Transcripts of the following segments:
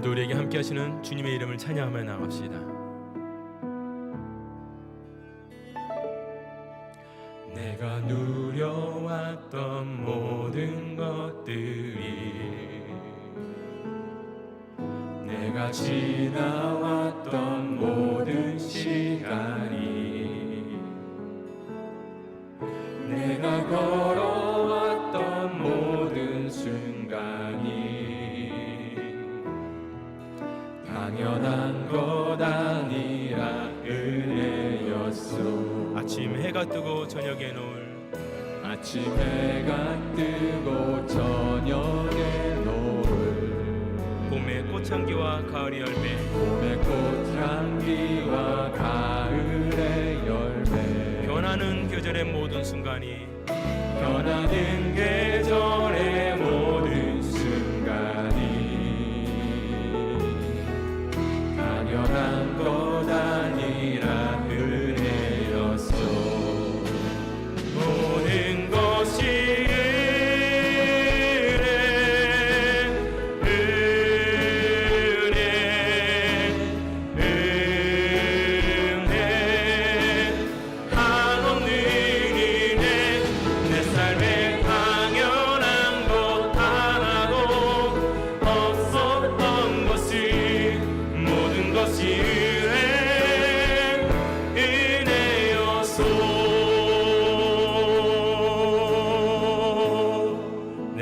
오늘도 우리에게 함께 하시는 주님의 이름을 찬양하며 나갑시다. 내가 누려왔던 모든 것들이 내가 지나왔던 모든 시간이 뜨고 저녁에 노을 아침 해가 뜨고 저녁에 노을 봄의 꽃향기와 가을의 열매. 봄의 꽃향기와 가을의 열매. 변하는 계절의 모든 순간이 변하는 계절의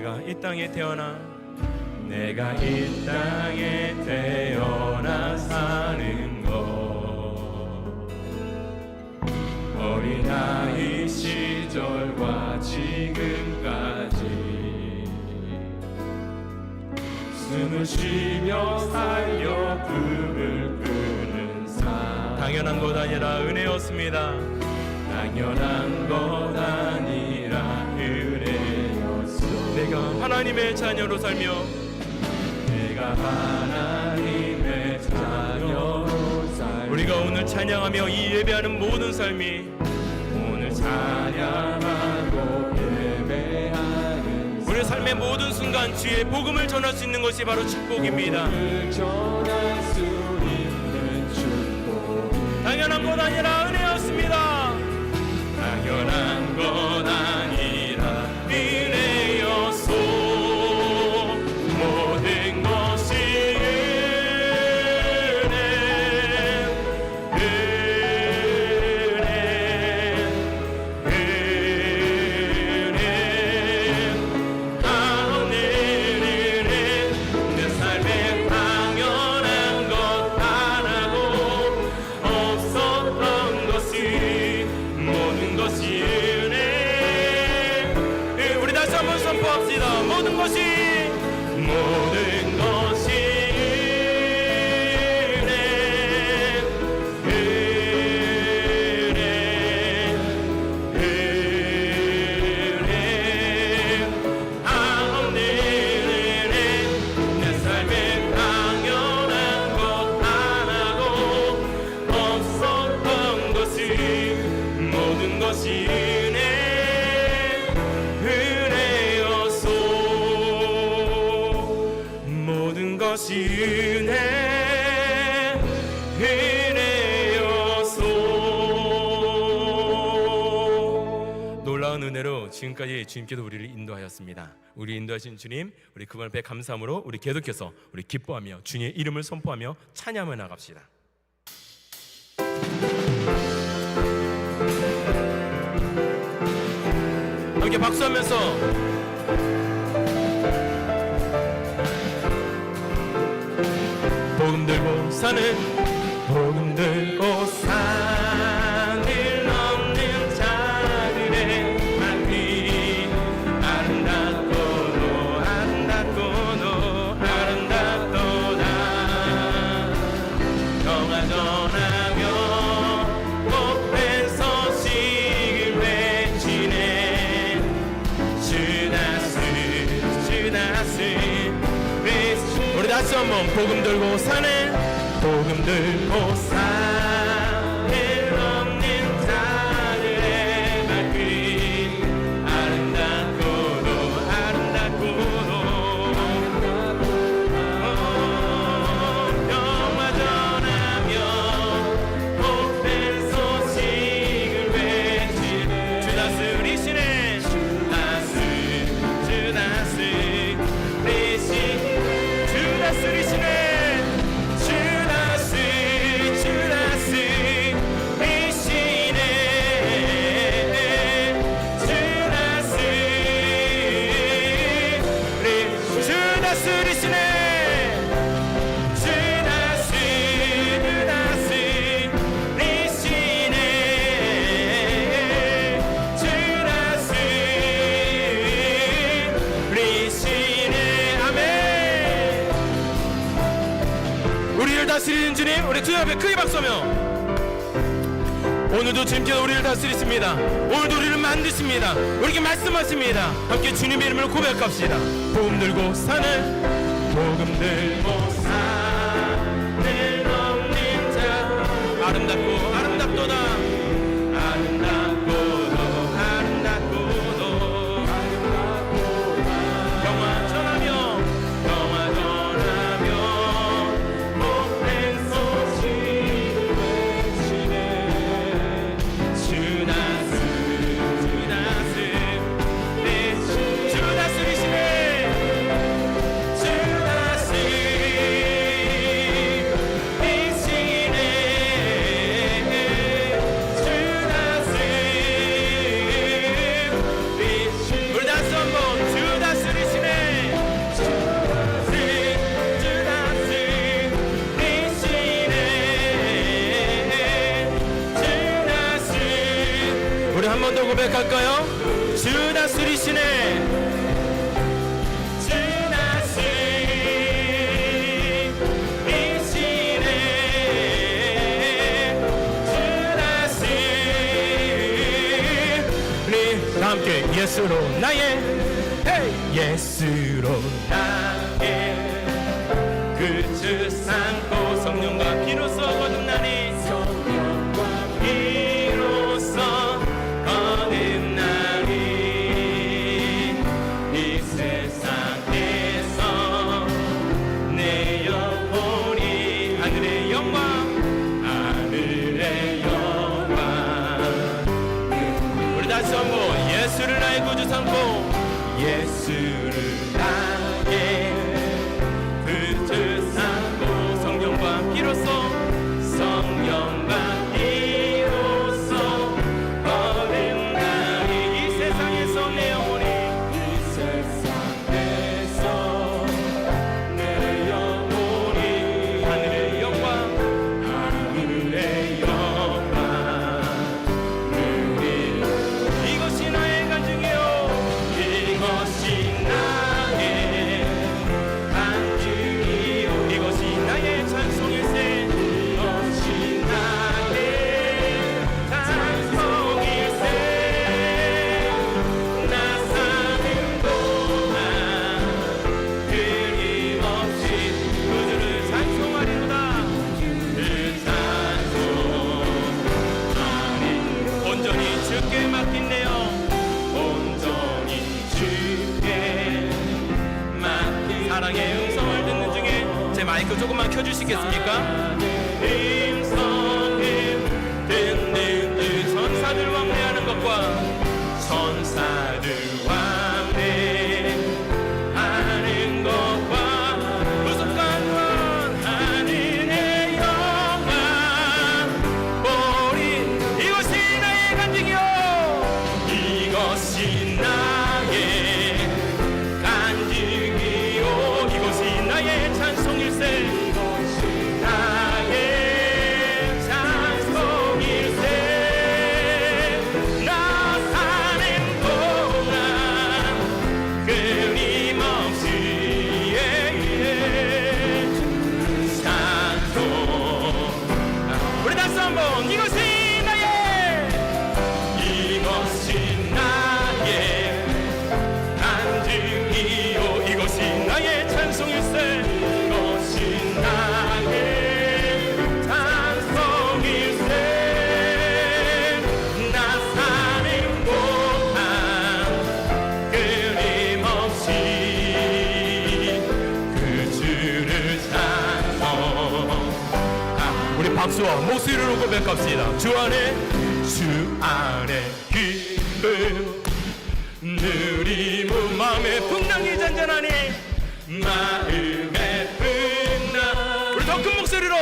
내가 이 땅에 태어나 내가 이 땅에 태어나 사는 것. 어린아이 시절과 지금까지 숨을 쉬며 살려 꿈을 꾸는 삶. 당연한 것 아니라 은혜였습니다. 당연한 것 하나님의 자녀로 살며 내가 하나님의 자녀로 살며 우리가 오늘 찬양하며 이 예배하는 모든 삶이 오늘 찬양하고 예배하는 우리 삶의 모든 순간 주의 복음을 전할 수 있는 것이 바로 축복입니다. 전할 수 있는 축복 당연한 것 아니라 지금까지 주님께서 우리를 인도하였습니다. 우리 인도하신 주님, 우리 그분 앞에 감사함으로 우리 계속해서 우리 기뻐하며 주님의 이름을 선포하며 찬양하며 나갑시다. 함께 박수하면서 복음 들고 사는 우리를 다스리는 주님 우리 주님 앞에 크게 박수하며. 오늘도 주님께서 우리를 다스리십니다. 오늘도 우리를 만드십니다. 우리에게 말씀하십니다. 함께 주님의 이름을 고백합시다. 보음 들고 산을. 보음 들고 산을 넘는 자. 아름답고 고백할까요? 주 네, 다스리시네. 함께. 예수로 나의. 예수로 나의. 예수를 알고 주삼고 예수를 수 있겠습니까? 예수와 목소리로 고백합시다. 주 안에 주 안에 기쁨 누림은 마음의 풍랑이 잔잔하니 마음의 풍랑 우리 더 큰 목소리로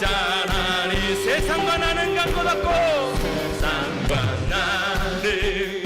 잔잔하니 세상과 나는 같고 세상과 나는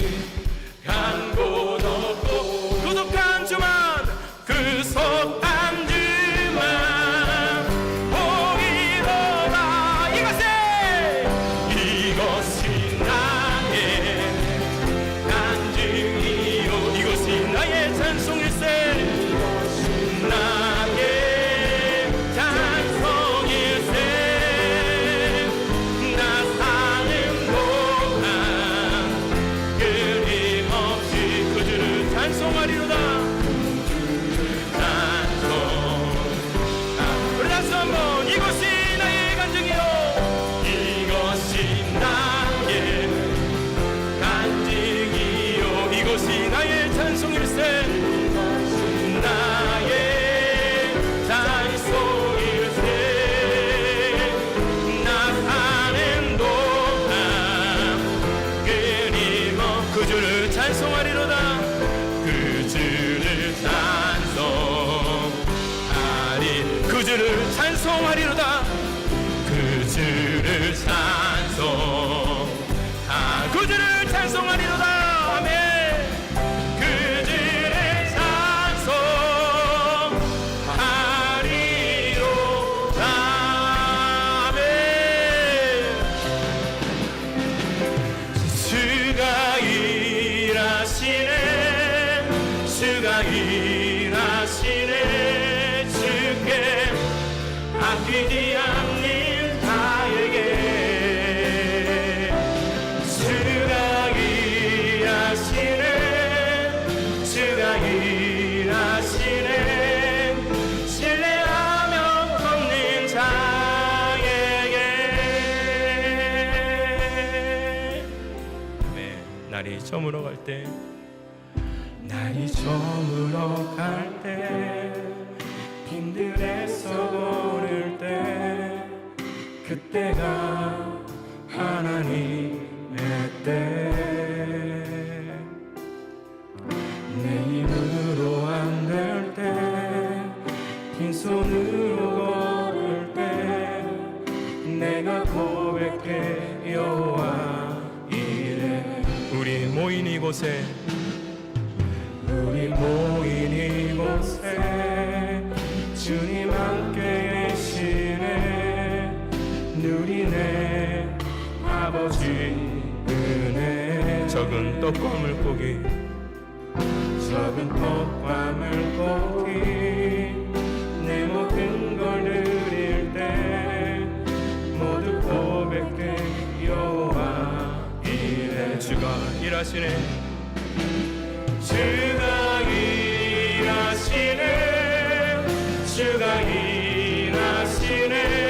날이 저물어 갈 때. 날이 저물어 갈 때. 빈들에서 오를 때. 그때가 누리네 아버지 은혜. 적은 떡과 물고기 적은 떡과 물고기. 내 모든 걸 누릴 때 모두 고백될 요와 이래. 주가 일하시네. 주가 일하시네. 주가 일하시네.